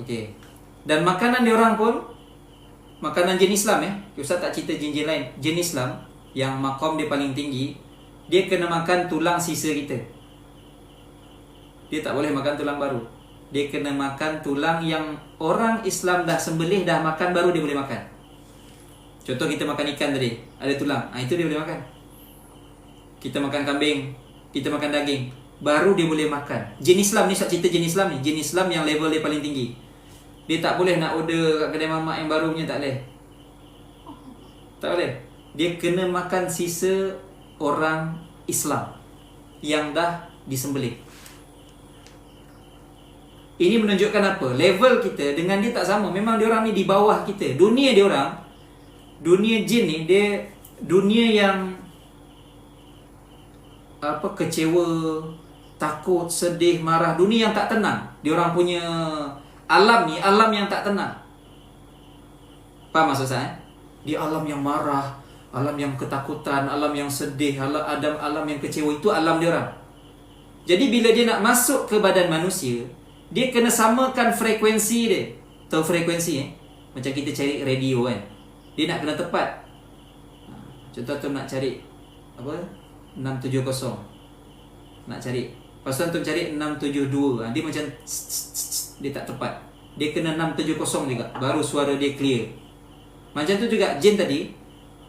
Okey. Dan makanan dia orang pun makanan jenis Islam ya. Ustaz tak cerita jin-jin lain. Jin Islam yang makom dia paling tinggi, dia kena makan tulang sisa kita. Dia tak boleh makan tulang baru. Dia kena makan tulang yang orang Islam dah sembelih dah makan baru dia boleh makan. Contoh kita makan ikan tadi, ada tulang. Ah itu dia boleh makan. Kita makan kambing, kita makan daging, baru dia boleh makan. Jin Islam ni cerita jin Islam ni, jin Islam yang level dia paling tinggi. Dia tak boleh nak order kat kedai mamak yang baru punya tak boleh. Tak boleh. Dia kena makan sisa orang Islam yang dah disembelih. Ini menunjukkan apa? Level kita dengan dia tak sama. Memang dia orang ni di bawah kita. Dunia dia orang, dunia jin ni dia dunia yang apa kecewa, takut, sedih, marah, dunia yang tak tenang. Dia orang punya alam ni alam yang tak tenang. Faham maksud saya? Dia alam yang marah, alam yang ketakutan, alam yang sedih, alam adam alam yang kecewa itu alam dia orang. Jadi bila dia nak masuk ke badan manusia, dia kena samakan frekuensi dia. Tahu frekuensi eh? Macam kita cari radio kan. Dia nak kena tepat. Contoh tu nak cari apa? 670. Nak cari. Lepas tu cari 672. Ha, Dia macam tss, tss, tss, dia tak tepat. Dia kena 670 juga baru suara dia clear. Macam tu juga jin tadi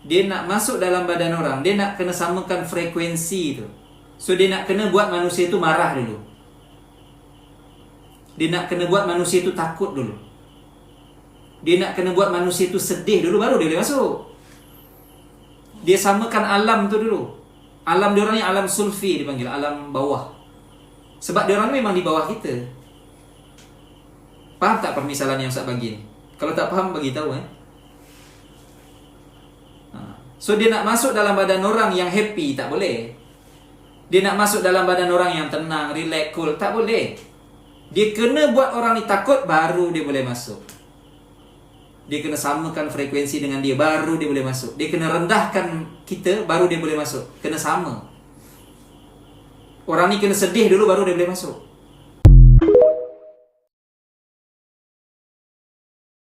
dia nak masuk dalam badan orang, dia nak kena samakan frekuensi tu. So dia nak kena buat manusia tu marah dulu. Dia nak kena buat manusia tu takut dulu. Dia nak kena buat manusia tu sedih dulu baru dia boleh masuk. Dia samakan alam tu dulu. Alam dia orang ni alam sulfi dipanggil, alam bawah. Sebab dia orang memang di bawah kita. Faham tak permisalan yang Ustaz bagi ni? Kalau tak faham bagi tahu eh. Ha. So dia nak masuk dalam badan orang yang happy tak boleh. Dia nak masuk dalam badan orang yang tenang, relax, cool tak boleh. Dia kena buat orang ni takut baru dia boleh masuk. Dia kena samakan frekuensi dengan dia baru dia boleh masuk. Dia kena rendahkan kita baru dia boleh masuk. Kena sama. Orang ni kena sedih dulu baru dia boleh masuk.